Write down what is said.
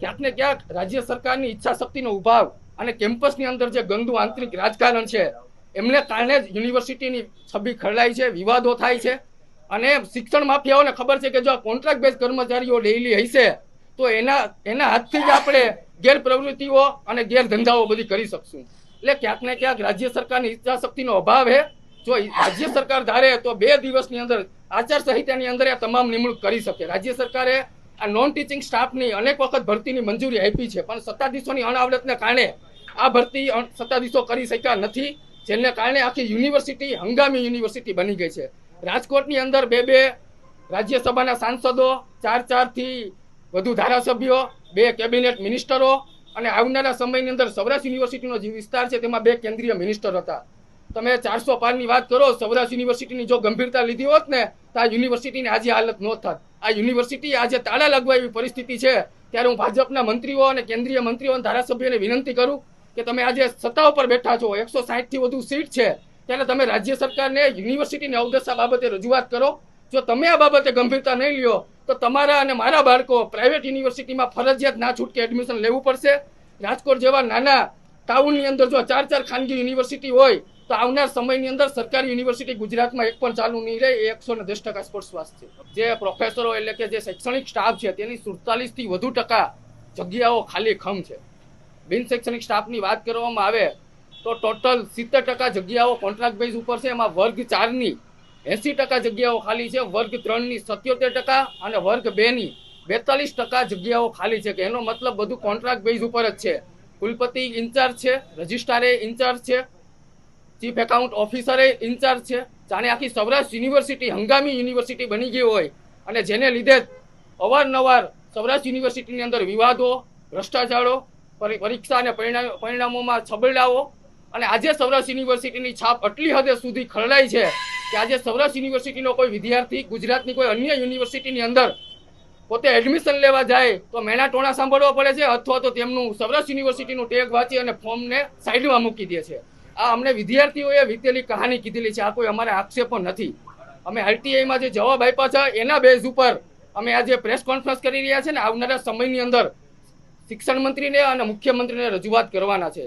ક્યાંક ને ક્યાંક રાજ્ય સરકારની ઈચ્છા શક્તિનો ઉભાવ અને કેમ્પસની અંદર જે ગંદુ આંતરિક રાજકારણ છે, એમને કારણે જ યુનિવર્સિટીની છબી ખરડાય છે, વિવાદો થાય છે. અને શિક્ષણ માફિયાઓને ખબર છે કે જો કોન્ટ્રાક્ટ બેઝ કર્મચારીઓ ડેઇલી હશે, તો એના એના હાથથી જ આપણે ગેરપ્રવૃત્તિઓ અને ગેરધંધાઓ બધી કરી શકશું. એટલે ક્યાંક ને ક્યાંક રાજ્ય સરકારની ઈચ્છા શક્તિનો અભાવ છે જો રાજ્ય સરકાર ધારે તો બે દિવસની અંદર આચાર સંહિતાની અંદર આ તમામ નિમણૂક કરી શકે. રાજ્ય સરકારે આ નોન ટીચિંગ સ્ટાફની અનેક વખત ભરતીની મંજૂરી આપી છે, પણ સત્તાધીશોની અણઆવડતને કારણે આ ભરતી સત્તાધીશો કરી શક્યા નથી, જેને કારણે આખી યુનિવર્સિટી હંગામી યુનિવર્સિટી બની ગઈ છે. રાજકોટની અંદર બે બે રાજ્યસભાના સાંસદો, ચાર, ચારથી વધુ ધારાસભ્યો, બે કેબિનેટ મિનિસ્ટરો અને આવનારા સમયની અંદર સૌરાષ્ટ્ર યુનિવર્સિટીનો જે વિસ્તાર છે, તેમાં બે કેન્દ્રીય મિનિસ્ટર હતા. તમે ચારસો પારની વાત કરો, સૌરાષ્ટ્ર યુનિવર્સિટીની જો ગંભીરતા લીધી હોત ને, તો આ યુનિવર્સિટીની આજે હાલત ન થાત. આ યુનિવર્સિટી આજે તાળા લાગવા એવી પરિસ્થિતિ છે, ત્યારે હું ભાજપના મંત્રીઓ અને કેન્દ્રીય મંત્રીઓ અને ધારાસભ્યોને વિનંતી કરું કે તમે આજે સત્તા ઉપર બેઠા છો, એકસો થી વધુ સીટ છે, ત્યારે તમે રાજ્ય સરકારને, યુનિવર્સિટીની અવદશા બાબતે રજૂઆત કરો. જો તમે આ બાબતે ગંભીરતા નહીં લ્યો, તો તમારા અને મારા બાળકો પ્રાઇવેટ યુનિવર્સિટીમાં ફરજિયાત ના છૂટકે એડમિશન લેવું પડશે. રાજકોટ જેવા નાના ટાઉનની અંદર જો ચાર ચાર ખાનગી યુનિવર્સિટી હોય તો આવનાર સમયની અંદર સરકારી યુનિવર્સિટી ગુજરાતમાં એક પણ ચાલુ નહીં રહે, એ એકસો ને દસ ટકા સ્પષ્ટ છે. જે પ્રોફેસરો એટલે કે જે શૈક્ષણિક સ્ટાફ છે, તેની સુડતાલીસથી વધુ ટકા જગ્યાઓ ખાલી ખમ છે. બિન શૈક્ષણિક સ્ટાફની વાત કરવામાં આવે, તો ટોટલ સિત્તેર ટકા જગ્યાઓ કોન્ટ્રાક્ટ બેઝ ઉપર છે, એમાં વર્ગ ચારની એસી ટકા જગ્યાઓ ખાલી છે, વર્ગ ત્રણની સત્યોતેર ટકા અને વર્ગ બેની બેતાલીસ ટકા જગ્યાઓ ખાલી છે, કે એનો મતલબ બધું કોન્ટ્રાક્ટ બેઝ ઉપર જ છે. કુલપતિ ઇન્ચાર્જ છે, રજિસ્ટ્રારે ઇન્ચાર્જ છે ચીફ એકાઉન્ટ ઓફિસરે ઇન્ચાર્જ છે. જાણે આખી સૌરાષ્ટ્ર યુનિવર્સિટી, હંગામી યુનિવર્સિટી બની ગઈ હોય. અને જેને લીધે અવારનવાર સૌરાષ્ટ્ર યુનિવર્સિટીની અંદર વિવાદો, ભ્રષ્ટાચારો, પરી- પરીક્ષા અને પરિણામ પરિણામોમાં છબરડાઓ. અને આજે સૌરાષ્ટ્ર યુનિવર્સિટીની છાપ આટલી હદે સુધી ખરડાઈ છે કે આજે સૌરાષ્ટ્ર યુનિવર્સિટીનો કોઈ વિદ્યાર્થી, ગુજરાતની કોઈ અન્ય યુનિવર્સિટીની અંદર પોતે એડમિશન લેવા જાય તો મેણા ટોણા સાંભળવા પડે છે અથવા તો તેમનું સૌરાષ્ટ્ર યુનિવર્સિટીનું ટેગ વાંચી અને ફોર્મને સાઈડમાં મૂકી દે છે. આ અમને વિદ્યાર્થીઓએ વીતેલી કહાની કીધેલી છે. આ કોઈ અમારે આક્ષેપો નથી. અમે આરટીઆઈમાં જે જવાબ આપ્યા છે, એના બેઝ ઉપર અમે આજે પ્રેસ કોન્ફરન્સ કરી રહ્યા છે ને, આવનારા સમયની અંદર શિક્ષણ મંત્રીને અને મુખ્યમંત્રીને રજૂઆત કરવાના છે.